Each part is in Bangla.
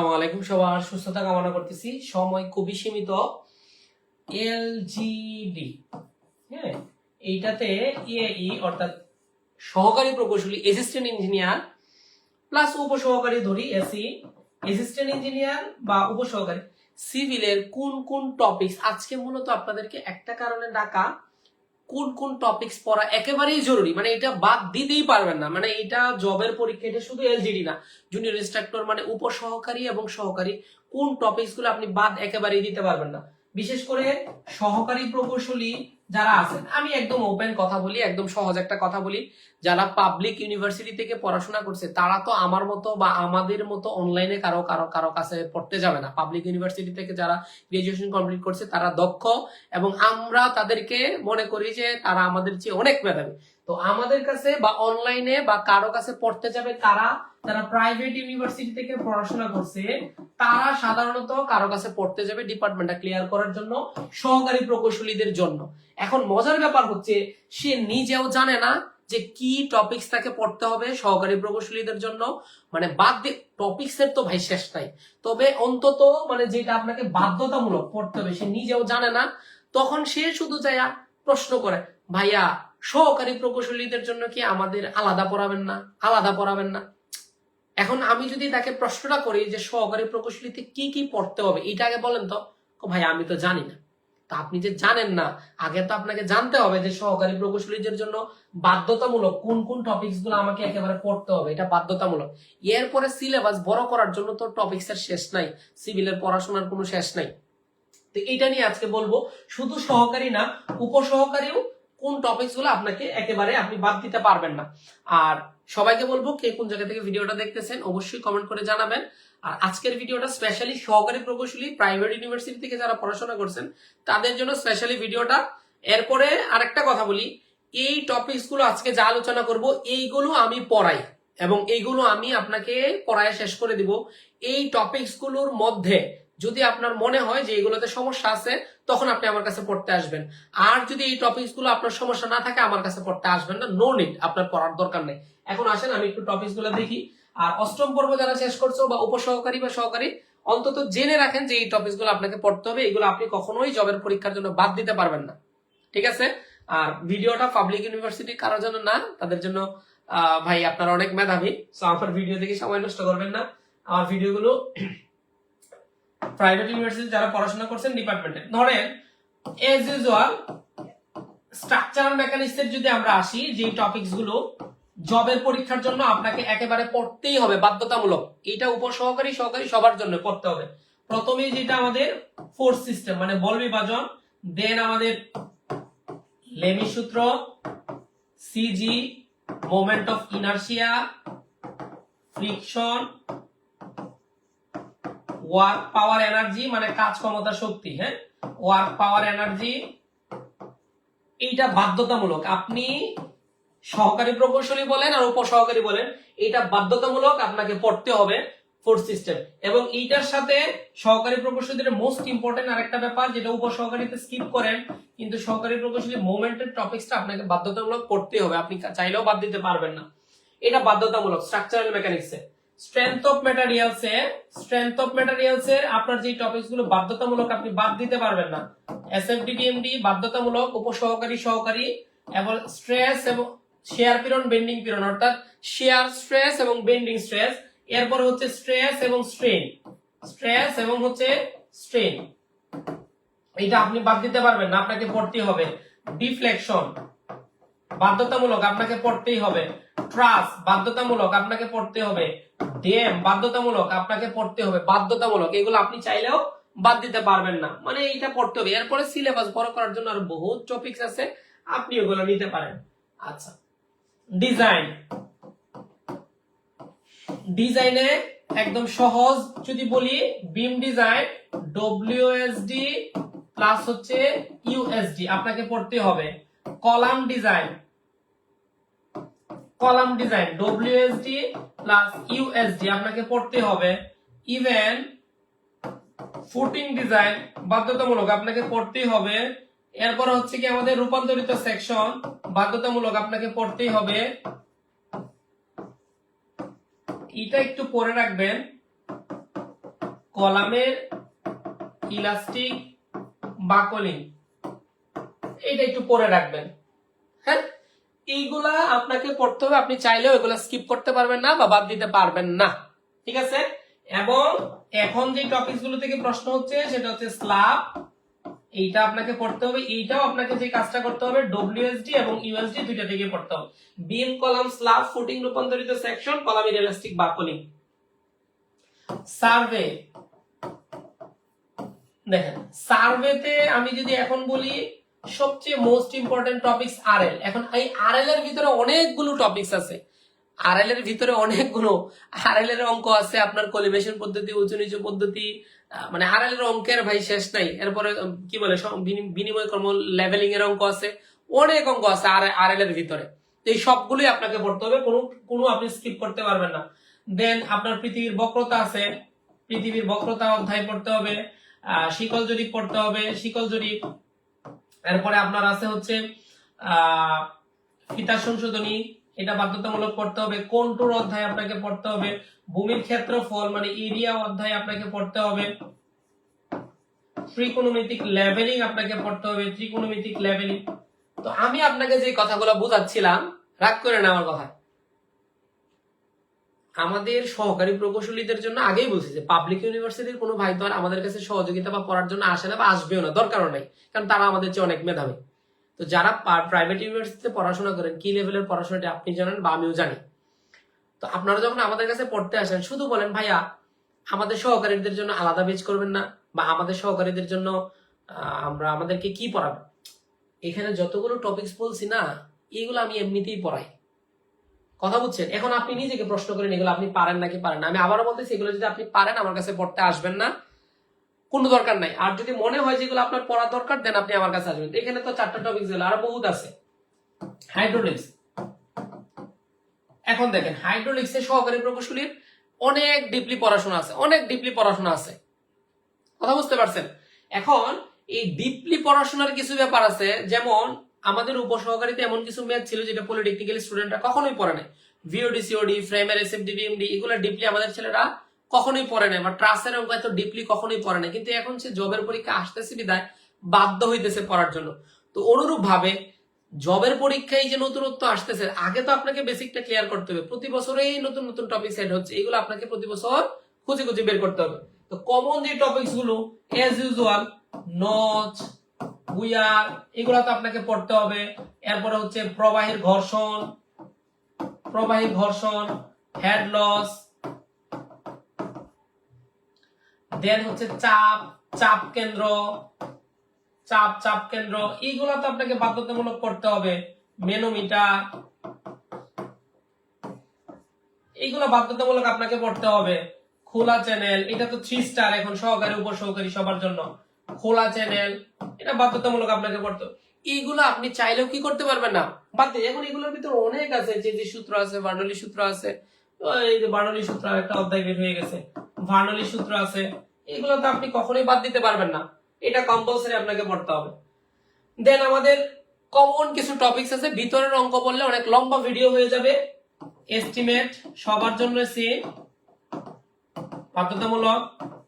আসসালামু আলাইকুম সবার। সুস্থতা কামনা করতেছি। সময় খুবই সীমিত। এলজিডি হ্যাঁ এইটাতে ইএই অর্থাৎ সহকারী প্রকৌশলী অ্যাসিস্ট্যান্ট ইঞ্জিনিয়ার প্লাস উপসহকারী ধরি, এসি অ্যাসিস্ট্যান্ট ইঞ্জিনিয়ার বা উপসহকারী সিভিলের কোন কোন টপিকস আজকে মূলত আপনাদেরকে একটা কারণে ডাকা কোন কোন টপিক্স পড়া একেবারেই জরুরি? মানে এটা বাদ দিতেই পারবেন না। মানে এটা জবের পরীক্ষা, এটা শুধু এলজিডি না। জুনিয়র ইনস্ট্রাক্টর মানে উপসহকারী এবং সহকারী। কোন টপিকসগুলো আপনি বাদ একেবারেই দিতে পারবেন না। বিশেষ করে সহকারী প্রকৌশলী যারা আছেন, আমি একদম ওপেন কথা বলি, একদম সহজ একটা কথা বলি। যারা পাবলিক ইউনিভার্সিটি থেকে পড়াশোনা করছে, তারা তো আমার মতো বা আমাদের মতো অনলাইনে কারও কারও কারও কাছে পড়তে যাবে না। পাবলিক ইউনিভার্সিটি থেকে যারা গ্রাজুয়েশন কমপ্লিট করছে, তারা দক্ষ এবং আমরা তাদেরকে মনে করি যে তারা আমাদের চেয়ে অনেক মেধাবী। তো আমাদের কাছে বা অনলাইনে বা কারও কাছে পড়তে যাবে তারা, যারা প্রাইভেট ইউনিভার্সিটি থেকে পড়াশোনা করছে, তারা সাধারণত কারও কাছে পড়তে যাবে ডিপার্টমেন্টটা ক্লিয়ার করার জন্য, সহকারী প্রকৌশলীদের জন্য। এখন মজার ব্যাপার হচ্ছে, সে নিজেও জানে না যে কি টপিকস তাকে পড়তে হবে সহকারী প্রকৌশলীদের জন্য। মানে বাদ দিয়ে টপিকস এর তো ভাই শেষ নাই। তবে অন্তত মানে যেটা আপনাকে বাধ্যতামূলক পড়তে হবে, সে নিজেও জানে না। তখন সে শুধু যায়া প্রশ্ন করে, ভাইয়া সহকারী প্রকৌশলীদের জন্য কি আমাদের আলাদা পড়াবেন না? আলাদা পড়াবেন না? এখন আমি যদি তাকে প্রশ্নটা করি যে সহকারী প্রকৌশলীতে কি কি পড়তে হবে, এটা আগে বলেন তো। ভাই, আমি তো জানি না। তা আপনি যে জানেন না, আগে তো আপনাকে জানতে হবে যে সহকারী প্রকৌশলীদের জন্য বাধ্যতামূলক কোন কোন টপিকসগুলো আমাকে একেবারে পড়তে হবে, এটা বাধ্যতামূলক। এরপরে সিলেবাস বড় করার জন্য তো টপিকস এর শেষ নাই, সিভিলের পড়াশোনার কোনো শেষ নাই। তো এইটা নিয়ে আজকে বলব, শুধু সহকারী না, উপসহকারীও কোন টপিকসগুলো আপনাকে একেবারে আপনি বাদ দিতে পারবেন না। আর সবাইকে বলব, কে কোন জায়গা থেকে ভিডিওটা দেখতেছেন, অবশ্যই কমেন্ট করে জানাবেন। আর আজকের ভিডিওটা স্পেশালি সহকারী প্রকৌশলী প্রাইভেট ইউনিভার্সিটি থেকে যারা পড়াশোনা করছেন, তাদের জন্য স্পেশালি ভিডিওটা। এরপরে আরেকটা কথা বলি, এই টপিকসগুলো আজকে যা আলোচনা করব, এইগুলো আমি পড়াই এবং এইগুলো আমি আপনাকে পড়ায় শেষ করে দিব। এই টপিকসগুলোর মধ্যে যদি আপনার মনে হয় যে এগুলোতে সমস্যা আছে তখন আপনি আমার কাছে পড়তে আসবেন। আর যদি এই টপিকসগুলো আপনার সমস্যা না থাকে, আমার কাছে পড়তে আসবেন না। নো নিড আপনার পড়ার দরকার নেই। এখন আসেন, আমি একটু টপিকসগুলো দেখি। আর অষ্টম পর্ব যারা শেষ করছ বা উপসহকারী বা সহকারী, অন্তত জেনে রাখেন যে এই টপিকসগুলো আপনাকে পড়তে হবে। এগুলো আপনি কখনোই জবের পরীক্ষার জন্য বাদ দিতে পারবেন না। ঠিক আছে? আর ভিডিওটা পাবলিক ইউনিভার্সিটি কারোর জন্য না, তাদের জন্য ভাই, আপনারা অনেক মেধাবী। সো আমার ভিডিও দেখে সময় নষ্ট করবেন না। আমার ভিডিওগুলো প্রাইভেট ইউনিভার্সিটি যারা পড়াশোনা করছেন ডিপার্টমেন্টে ধরেন এজ ইউজুয়াল স্ট্রাকচারাল মেকানিক্স এর যদি আমরা আসি যে টপিকসগুলো জবের পরীক্ষার জন্য আপনাকে একেবারে পড়তেই হবে, বাধ্যতামূলক। এটা উপসহকারী, সহকারী, সবার জন্য পড়তে হবে। প্রথমে যেটা আমাদের ফোর্স সিস্টেম মানে বল বিভাজন দেন আমাদের লেমি সূত্র CG moment of inertia friction work power energy মানে কাজ ক্ষমতা শক্তি হ্যাঁ? ওয়ার্ক পাওয়ার এনার্জি এইটা বাধ্যতামূলক। আপনি সহকারী প্রকৌশলী বলেন আর উপসহকারী বলেন এটা বাধ্যতামূলক আপনাকে পড়তে হবে ফোর্স সিস্টেম এবং এইটার সাথে সহকারী প্রকৌশলীদের মোস্ট ইম্পর্টেন্ট আরেকটা ব্যাপার, যেটা উপসহকারীতে স্কিপ করেন, কিন্তু সহকারী প্রকৌশলী মোমেন্টের টপিকসটা আপনাকে বাধ্যতামূলক পড়তে হবে। আপনি চাইলেও বাদ দিতে পারবেন না। এটা বাধ্যতামূলক স্ট্রাকচারাল মেকানিক্সে স্ট্রেংথ অফ ম্যাটেরিয়ালস এ স্ট্রেংথ অফ ম্যাটেরিয়ালস এর আপনার যে টপিকসগুলো বাধ্যতামূলক আপনি বাদ দিতে পারবেন না। এসএফডিডিএমডি বাধ্যতামূলক, উপসহকারী, সহকারী, এবং স্ট্রেস এবং শেয়ার পিরন বেন্ডিং পিরন অর্থাৎ শেয়ার স্ট্রেস এবং বেন্ডিং স্ট্রেস এরপর হচ্ছে স্ট্রেস এবং স্ট্রেন স্ট্রেস এবং হচ্ছে স্ট্রেন এটা আপনি বাদ দিতে পারবেন না, আপনাকে পড়তেই হবে। ডিফ্লেকশন বাধ্যতামূলক আপনাকে পড়তেই হবে। ট্রাস বাধ্যতামূলক আপনাকে পড়তে হবে। ডেম বাধ্যতামূলক আপনাকে পড়তে হবে। বাধ্যতামূলক, এগুলো আপনি চাইলেও বাদ দিতে পারবেন না। মানে এইটা পড়তে হবে। এরপরে সিলেবাস বড় করার জন্য আর বহুত টপিকস আছে। আপনি ওগুলো নিতে পারেন। আচ্ছা। ডিজাইন ডিজাইনে একদম সহজ যদি বলি বিম ডিজাইন ডব্লিউএসডি প্লাস হচ্ছে ইউএসডি আপনাকে পড়তে হবে। Column design. Column design WSD plus USD আপনাকে পড়তে হবে। ইভেন ফুটিং ডিজাইন বাধ্যতামূলক আপনাকে পড়তেই হবে। এরপর হচ্ছে কি আমাদের রূপান্তরিত সেকশন বাধ্যতামূলক আপনাকে পড়তেই হবে। এটা একটু পরে রাখবেন। কলামের ইলাস্টিক বাকলিং এইটা একটু পরে রাখবেন। হ্যাঁ? এইগুলা আপনাকে পড়তে হবে, আপনি চাইলেও এগুলা স্কিপ করতে পারবেন না বা বাদ দিতে পারবেন না। ঠিক আছে? এবং এখন যে টপিকসগুলো থেকে প্রশ্ন হচ্ছে, সেটা হচ্ছে স্ল্যাব এইটা আপনাকে পড়তে হবে, এইটাও আপনাকে যে কাজটা করতে হবে ডব্লিউএসডি এবং ইউএসডি দুইটা থেকে পড়তে হবে। বিম কলাম স্ল্যাব ফুটিং রূপান্তরিত সেকশন কলামের ইলাস্টিক বাকলিং সার্ভে দেখেন সার্ভেতে আমি যদি এখন বলি সবচেয়ে মোস্ট ইম্পর্টেন্ট টপিকস আরএল এখন এই আরএল এর ভিতরে অনেকগুলো টপিকস আছে। আরএল এর ভিতরে অনেকগুলো। আরএল এর অঙ্ক আছে আপনার কলিবেশন পদ্ধতি, উঁচু নিচু পদ্ধতি মানে আরএল এর অঙ্কের ভাই শেষ নাই। এরপরে কি বলে বিনিময় কর্ম লেভেলিং এর অঙ্ক আছে। অনেক অঙ্ক আছে আরএল এর ভিতরে। এই সবগুলোই আপনাকে পড়তে হবে। কোনো কোনো আপনি স্কিপ করতে পারবেন না। দেন আপনার পৃথিবীর বক্রতা আছে। পৃথিবীর বক্রতা অধ্যায় পড়তে হবে। শিকল জরিপ পড়তে হবে, শিকল জরিপ এরপরে আপনার আছে হচ্ছে ফিতা সংশোধনী, এটা বাধ্যতামূলক পড়তে হবে, কোনটুর অধ্যায় আপনাকে পড়তে হবে, ভূমির ক্ষেত্রফল মানে এরিয়া অধ্যায় আপনাকে পড়তে হবে, ত্রিকোণমিতিক লেভেলিং আপনাকে পড়তে হবে, ত্রিকোণমিতিক লেভেলিং। তো আমি আপনাকে যে কথাগুলো বোঝাচ্ছিলাম, রাগ করে না আমার কথা আমাদের সহকারী প্রকৌশলীদের জন্য আগেই বলছি যে পাবলিক ইউনিভার্সিটির কোনো ভাই তো আর আমাদের কাছে সহযোগিতা বা পড়ার জন্য আসে না বা আসবেও না, দরকারও নাই, কারণ তারা আমাদের চেয়ে অনেক মেধাবী। তো যারা প্রাইভেট ইউনিভার্সিটিতে পড়াশোনা করেন, কি লেভেলের পড়াশোনাটা আপনি জানেন বা আমিও জানি। তো আপনারা যখন আমাদের কাছে পড়তে আসেন, শুধু বলেন, ভাইয়া, আমাদের সহকারীদের জন্য আলাদা বেচ করবেন না বা আমাদের সহকারীদের জন্য আমরা আমাদেরকে কি পড়াবেন এখানে যতগুলো টপিকস বলছি না, এগুলো আমি এমনিতেই পড়াই। কথা বুঝছেন? এখন আপনি নিজেকে প্রশ্ন করেন, এগুলো আপনি পারেন নাকি পারেন না? আমি আবারও বলতেছি, এগুলো যদি আপনি পারেন, আমার কাছে পড়তে আসবেন না। কোনো দরকার নাই। আর যদি মনে হয় যেগুলো আপনার পড়া দরকার, দেন আপনি আমার কাছে আসবেন। এখানে তো চারটা টপিক গেল আরও বহুত আছে। হাইড্রোলিক্স এখন দেখেন হাইড্রোলিক্স এর সহকারী প্রকৌশলীর অনেক ডিপলি পড়াশোনা আছে, অনেক ডিপলি পড়াশোনা আছে। কথা বুঝতে পারছেন? এখন এই ডিপলি পড়াশোনার কিছু ব্যাপার আছে, যেমন আমাদের উপসহকারীতে এমন কিছু ম্যাথ ছিল যেটা পলিটেকনিক্যাল স্টুডেন্টরা কখনোই পড়ে নাই। ভিওডি সিওডি ফ্রেমের এসএফডি বিএমডি এগুলো ডিপলি আমাদের ছেলেরা কখনোই পড়ে নাই, বা ট্রাসের অঙ্ক এত ডিপলি কখনোই পড়ে নাই। কিন্তু এখন সে জবের পরীক্ষা আসতেছে বিদায় বাধ্য হইতেছে পড়ার জন্য। তো অনুরূপ ভাবে জবের পরীক্ষায় যে নতুনত্ব আসতেছে, আগে তো আপনাকে বেসিকটা ক্লিয়ার করতে হবে। প্রতি বছরেই নতুন নতুন টপিক সেট হচ্ছে, এগুলো আপনাকে প্রতি বছর খুঁজে খুঁজে বের করতে হবে। তো কমন যে টপিকসগুলো এজ ইউজুয়াল নচ বুয়ার এগুলো তো আপনাকে পড়তে হবে। এরপরে হচ্ছে প্রবাহীর ঘর্ষণ প্রবাহী ঘর্ষণ হেড লস দেন হচ্ছে চাপ চাপ কেন্দ্র, চাপ চাপ কেন্দ্র এইগুলো তো আপনাকে বাধ্যতামূলক করতে হবে। মেনোমিটার এইগুলো বাধ্যতামূলক আপনাকে পড়তে হবে। খোলা চ্যানেল এটা তো থ্রি স্টার এখন সহকারী সবার জন্য। খোলা চ্যানেল এটা বাধ্যতামূলক আপনাকে পড়তে এইগুলো আপনি চাইলেও কি করতে পারবেন না? বাদ দিয়ে এখন এগুলোর ভিতরে অনেক আছে যে যে সূত্র আছে বার্নলি সূত্র আছে এই যে বার্নলি সূত্র একটা অধ্যায় বের হয়ে গেছে, ভার্নলি সূত্র আছে, এগুলো তো আপনি কখনোই বাদ দিতে পারবেন না। এটা কম্পালসারি আপনাকে পড়তে হবে। দেন আমাদের কমন কিছু টপিকস আছে, ভিতরের অঙ্ক বললে অনেক লম্বা ভিডিও হয়ে যাবে। এস্টিমেট সবার জন্য সেম বাধ্যতামূলক।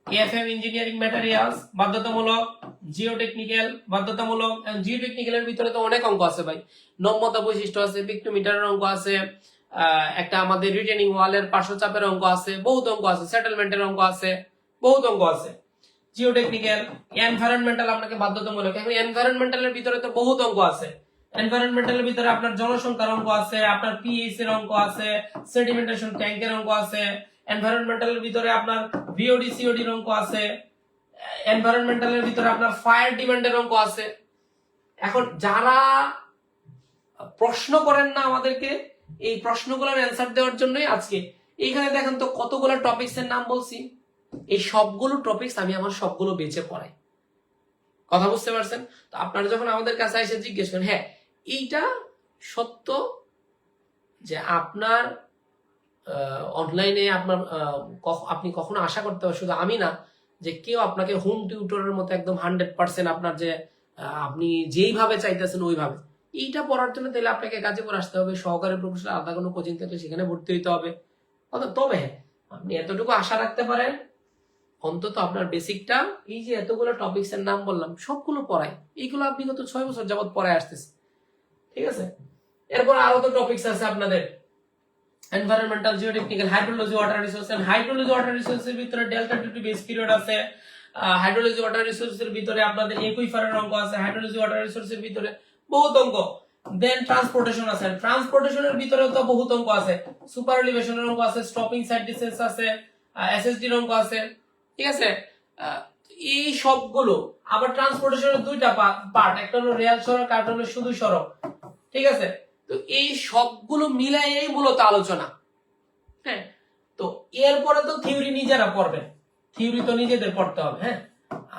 এফএম ইঞ্জিনিয়ারিং ম্যাটেরিয়ালস বাধ্যতামূলক জিওটেকনিক্যাল বাধ্যতামূলক জিওটেকনিক্যালের ভিতরে তো অনেক অঙ্ক আছে ভাই। নম্যতা বৈশিষ্ট্য আছে পিক্টোমিটারের অঙ্ক আছে একটা আমাদের রিটেনিং ওয়ালের পার্শ্বচাপের অঙ্ক আছে, বহুত অঙ্ক আছে সেটেলমেন্টের অঙ্ক আছে, বহুত অঙ্ক আছে। জিওটেকনিক্যাল এনভায়রনমেন্টাল আপনাকে বাধ্যতামূলক, এখন এনভায়রনমেন্টালের ভিতরে তো বহুত অঙ্ক আছে। এনভায়রনমেন্টালের ভিতরে আপনার জনসংখ্যার অঙ্ক আছে, আপনার পিএইচ এর অঙ্ক আছে সেডিমেন্টেশন ট্যাঙ্কের অঙ্ক আছে এনভায়রনমেন্টালের ভিতরে আপনার ভিওডি সিওডির অঙ্ক আছে। এনভায়রনমেন্টালের ভিতরে আপনার ফায়ার ডিমান্ডের অঙ্ক আছে। এখন যারা প্রশ্ন করেন না আমাদেরকে, এই প্রশ্নগুলোর অ্যান্সার দেওয়ার জন্যই আজকে। এইখানে দেখেন তো কতগুলো টপিকস এর নাম বলছি। এই সবগুলো টপিকস আমি আমার সবগুলো বেঁচে পড়াই। কথা বুঝতে পারছেন? তো আপনারা যখন আমাদের কাছে এসে জিজ্ঞেস করেন হ্যাঁ এইটা সত্য যে আপনার অনলাইনে আপনার আপনি কখনো আশা করতে পারেন শুধু আমি না, যে কেউ আপনাকে হোম টিউটরের মতো একদম হান্ড্রেড পার্সেন্ট আপনার যে আপনি যেইভাবে চাইতেছেন ওইভাবে। এইটা পড়ার জন্য তাহলে আপনাকে কাজে গাজীপুর আসতে হবে, সহকারী প্রফেসর আলাদা কোনো কোচিং থাকলে সেখানে ভর্তি হতে হবে। অত- তবে হ্যাঁ আপনি এতটুকু আশা রাখতে পারেন, অন্তত আপনার বেসিকটা এই যে এতগুলো টপিক্স এর নাম বললাম, সবগুলো পড়াই। এইগুলো আপনি গত ছয় বছর যাবত পড়ায় আসতেছে ঠিক আছে? এরপর আরও তো টপিক্স আছে আপনাদের। Environmental geotechnical hydrology water resource and hydrology water রিসোর্সের ভিতরে delta two two base period আছে। হাইড্রোলজি ওয়াটার রিসোর্সের ভিতরে আপনাদের একুইফারের অঙ্ক আছে। হাইড্রোলজি ওয়াটার রিসোর্সের ভিতরে বহুত অঙ্ক। দেন ট্রান্সপোর্টেশন আছে। ট্রান্সপোর্টেশনের ভিতরেও তো বহুত অঙ্ক আছে। সুপার এলিভেশনের অঙ্ক আছে। স্টপিং সাইড ডিসটেন্স আছে। এসএসডি এর অঙ্ক আছে। ঠিক আছে? এই সবগুলো। আবার ট্রান্সপোর্টেশনের দুইটা পার্ট একটা হলো রেল সড়ক, আর একটা হলো শুধু সড়ক। ঠিক আছে? তো এই সবগুলো মিলাইয়েই মূলত আলোচনা। হ্যাঁ? তো এরপরে তো থিওরি নিজেরা পড়বেন থিওরি তো নিজেদের পড়তে হবে হ্যাঁ?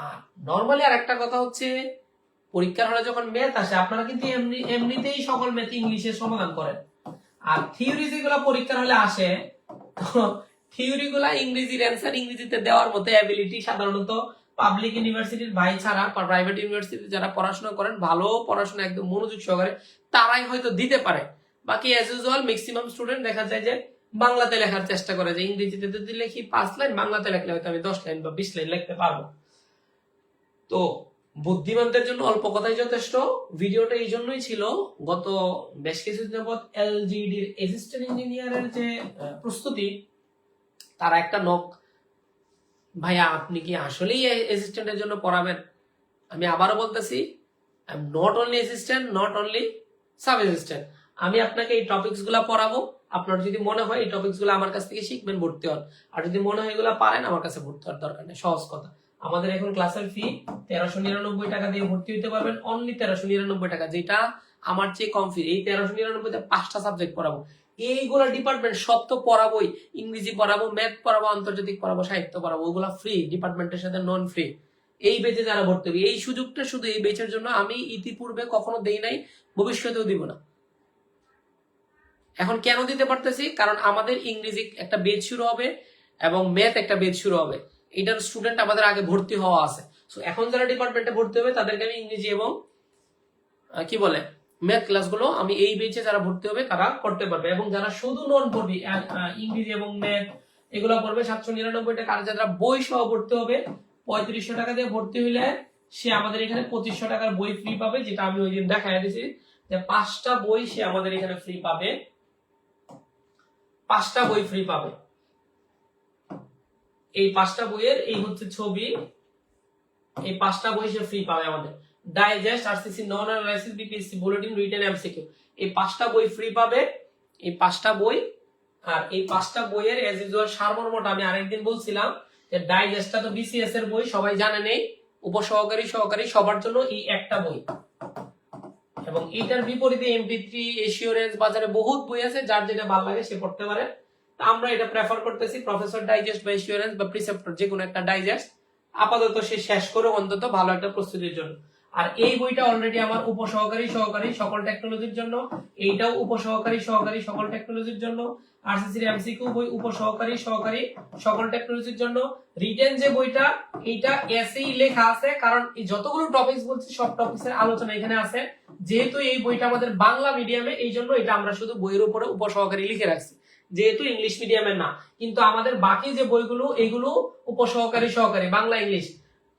আর নর্মালি আর একটা কথা হচ্ছে, পরীক্ষার হলে যখন ম্যাথ আসে, আপনারা কিন্তু এমনি, এমনিতেই সকল ম্যাথ ইংলিশে সমাধান করেন। আর থিওরি যেগুলো পরীক্ষার হলে আসে থিওরি গুলা ইংরেজির অ্যান্সার ইংরেজিতে দেওয়ার মতো অ্যাবিলিটি সাধারণত পাবলিক ইউনিভার্সিটির ভাই ছাড়া প্রাইভেট ইউনিভার্সিটি যারা পড়াশোনা করেন, ভালো পড়াশোনা একদম মনোযোগ সহকারে তারাই হয়তো দিতে পারে। বাকি অ্যাজ ইউজুয়াল ম্যাক্সিমাম স্টুডেন্ট দেখা যায় যে বাংলাতে লেখার চেষ্টা করে, যে ইংরেজিতে যদি লিখি পাঁচ লাইন, বাংলাতে লেখলে হয়তো আমি দশ লাইন বা বিশ লাইন লিখতে পারব। তো বুদ্ধিমানদের জন্য অল্প কথাই যথেষ্ট। ভিডিওটা এই জন্যই ছিল, গত বেশ কিছুদিন যাবৎ এলজিডির অ্যাসিস্ট্যান্ট ইঞ্জিনিয়ারের যে প্রস্তুতি, তারা একটা নক ভাইয়া আপনি কি আসলেই অ্যাসিস্ট্যান্টের জন্য পড়াবেন? আমি আবারও বলতেছি I am not only assistant not only sub assistant আমি আপনাকে এই টপিকসগুলা পড়াবো। আপনার যদি মনে হয় এই টপিকসগুলো আমার কাছ থেকে শিখবেন, ভর্তি হন। আর যদি মনে হয় এগুলো পারেন, আমার কাছে ভর্তি হওয়ার দরকার নেই। সহজ কথা। আমাদের এখন ক্লাসের ফি তেরোশো নিরানব্বই টাকা দিয়ে ভর্তি হতে পারবেন। অনলি তেরোশো নিরানব্বই টাকা, যেটা আমার চেয়ে কম ফি এই তেরোশো নিরানব্বইতে পাঁচটা সাবজেক্ট পড়াবো। এইগুলা ডিপার্টমেন্ট সব তো পড়াবোই। ইংরেজি পড়াবো ম্যাথ পড়াবো, আন্তর্জাতিক পড়াবো, সাহিত্য পড়াবো, ওগুলা ফ্রি ডিপার্টমেন্টের সাথে নন ফ্রি এই বেচে যারা ভর্তি হবে, এই সুযোগটা শুধু এই বেচের জন্য আমি ইতিপূর্বে কখনো দেই নাই, ভবিষ্যতেও দিব না। এখন কেন দিতে পারতেছি? কারণ আমাদের ইংরেজি একটা বেচ শুরু হবে এবং ম্যাথ একটা বেচ শুরু হবে। এটার স্টুডেন্ট আমাদের আগে ভর্তি হওয়া আছে। এখন যারা ডিপার্টমেন্টে ভর্তি হবে, তাদেরকে আমি ইংরেজি এবং কি বলে? ম্যাথ ক্লাসগুলো আমি এই বেচে যারা ভর্তি হবে তারা করতে পারবে এবং যারা শুধু নন পড়বি ইংরেজি এবং ম্যাথ এগুলো পড়বে সাতশো নিরানব্বই টাকা। আর যারা বই সহ ভর্তি হবে, পঁয়ত্রিশশো টাকা দিয়ে ভর্তি হইলে সে আমাদের এখানে পঁচিশশো টাকার বই ফ্রি পাবে, যেটা আমি ওই দিন দেখাই দিয়েছি যে পাঁচটা বই সে আমাদের এখানে ফ্রি পাবে। পাঁচটা বই ফ্রি পাবে। এই পাঁচটা বইয়ের এই হচ্ছে ছবি, এই পাঁচটা বই সে ফ্রি পাবে আমাদের। Digest RCC non analysis BPSC bulletin written MCQ এই পাঁচটা বই ফ্রি পাবে। এই পাঁচটা বই, আর এই পাঁচটা বইয়ের এজ ইউজুয়াল সারমর্মটা আমি আরেকদিন বলছিলাম যে ডাইজেস্টটা তো বিসিএস এর বই, সবাই জানে নেই। উপসহকারী, সহকারী, সবার জন্য এই একটা বই। এবং এটার বিপরীতে এমপি থ্রি এশিওরেন্স বাজারে বহুত বই আছে, যার যেটা ভালো লাগে সে পড়তে পারে আমরা এটা প্রেফার করতেছি প্রফেসর ডাইজেস্ট বা এশিওরেন্স বা প্রিসেপ্টর যে কোনো একটা ডাইজেস্ট আপাতত সে শেষ করে অন্তত ভালো একটা প্রস্তুতির জন্য। আর এই বইটা অলরেডি আমার উপসহকারী সহকারী সকল টেকনোলজির জন্য, এইটাও উপসহকারী সহকারী সকল টেকনোলজির জন্য আরসিসির এমসিকিউ বই উপসহকারী সহকারী সকল টেকনোলজির জন্য। রিটেন যে বইটা, এইটা এসেই লেখা আছে, কারণ যতগুলো টপিকস বলছি, সব টপিকস এর আলোচনা এখানে আছে। যেহেতু এই বইটা আমাদের বাংলা মিডিয়ামে এই জন্য এটা আমরা শুধু বইয়ের উপরে উপসহকারী লিখে রাখছি। যেহেতু ইংলিশ মিডিয়ামের না, কিন্তু আমাদের বাকি যে বইগুলো এগুলো উপসহকারী সহকারী, বাংলা ইংলিশ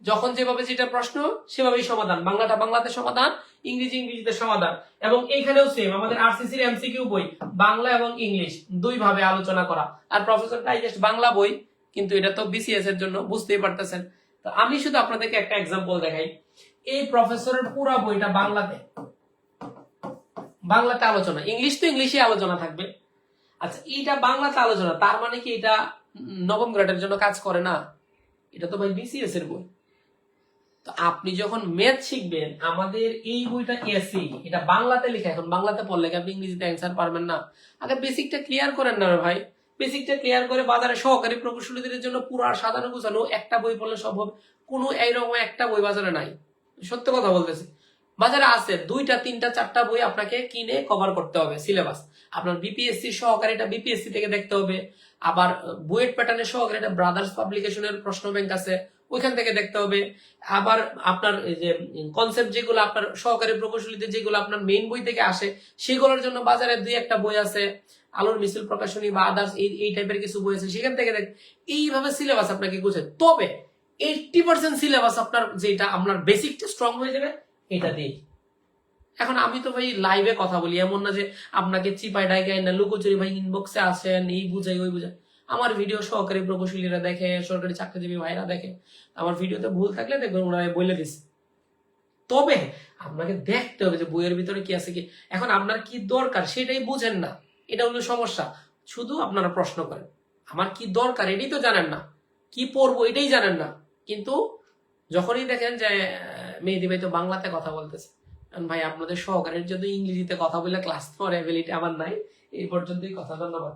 যখন যেভাবে যেটা প্রশ্ন, সেভাবেই সমাধান। বাংলাটা বাংলাতে সমাধান, ইংরেজি ইংরেজিতে সমাধান। এবং এইখানেও সেম আমাদের আরসিসির এমসিকিউ বই, বাংলা এবং ইংলিশ দুই ভাবে আলোচনা করা। আর প্রফেসর ডাইজেস্ট বাংলা বই, কিন্তু এটা তো বিসিএস এর জন্য, বুঝতেই পারতেছেন। তো আমি শুধু আপনাদেরকে একটা এক্সাম্পল দেখাই। এই প্রফেসরের পুরা বইটা বাংলাতে। বাংলাতে আলোচনা। ইংলিশ তো ইংলিশে আলোচনা থাকবে। আচ্ছা এইটা বাংলাতে আলোচনা, তার মানে কি এটা নবম গ্রেডের জন্য কাজ করে না? এটা তো ভাই বিসিএস এর বই। তো আপনি যখন ম্যাথ শিখবেন, আমাদের এই বইটা এসি এটা বাংলাতে লেখা, এখন বাংলাতে পড়লে আপনি ইংরেজিতে অ্যান্সার পারবেন না? আগে বেসিকটা ক্লিয়ার করেন না ভাই। বেসিকটা ক্লিয়ার করে বাজারে সহকারী প্রকৌশলীদের জন্য পুরো আর সাধারণ গুছানো একটা বই পড়লে সম্ভব। কোনো এইরকম একটা বই বাজারে নাই। সত্য কথা বলতেছি। বাজারে আছে দুইটা, তিনটা, চারটা বই আপনাকে কিনে কভার করতে হবে সিলেবাস আপনার বিপিএসসি সহকারীটা বিপিএসসি থেকে দেখতে হবে। আবার বুয়েট প্যাটার্নের সহকারীটা ব্রাদার্স পাবলিকেশনের প্রশ্ন ব্যাংক আছে। ওইখান থেকে দেখতে হবে। আবার আপনার যে কনসেপ্ট যেগুলো আপনার সহকারী প্রকৌশলীতে যেগুলো আপনার মেইন বই থেকে আসে, সেগুলোর জন্য বাজারে দুই একটা বই আছে, আলোর মিছিল প্রকাশনী বা আদার্স এই এই টাইপের কিছু বই আছে। সেখান থেকে দেখ, এইভাবে সিলেবাস আপনাকে গোছায় তবে এইটটি পার্সেন্ট সিলেবাস আপনার যেটা আপনার বেসিকটা স্ট্রং হয়ে যাবে, এটা দিয়ে। এখন আমি তো ভাই লাইভে কথা বলি, এমন না যে আপনাকে চিপাই ডাইগাই না, লুকোচুরি ভাই ইনবক্সে আসেন, এই বুঝাই, ওই বুঝাই। আমার ভিডিও সহকারী প্রকৌশলীরা দেখে, সরকারি চাকরিজীবী ভাইরা দেখে। আমার ভিডিওতে ভুল থাকলে দেখবেন ওনারা বলে দিচ্ছে তবে আপনাকে দেখতে হবে যে বইয়ের ভিতরে কি আছে কি। এখন আপনার কি দরকার সেটাই বুঝেন না। এটা হলো সমস্যা। শুধু আপনারা প্রশ্ন করেন, আমার কি দরকার? এটাই তো জানেন না। কি পড়ব এটাই জানেন না। কিন্তু যখনই দেখেন যে মেহেদি ভাই তো বাংলাতে কথা বলতেছে ভাই আপনাদের সহকারীর জন্য ইংরেজিতে কথা বলে ক্লাস নেওয়ার অ্যাবিলিটি আমার নাই, এই পর্যন্তই কথা, ধন্যবাদ।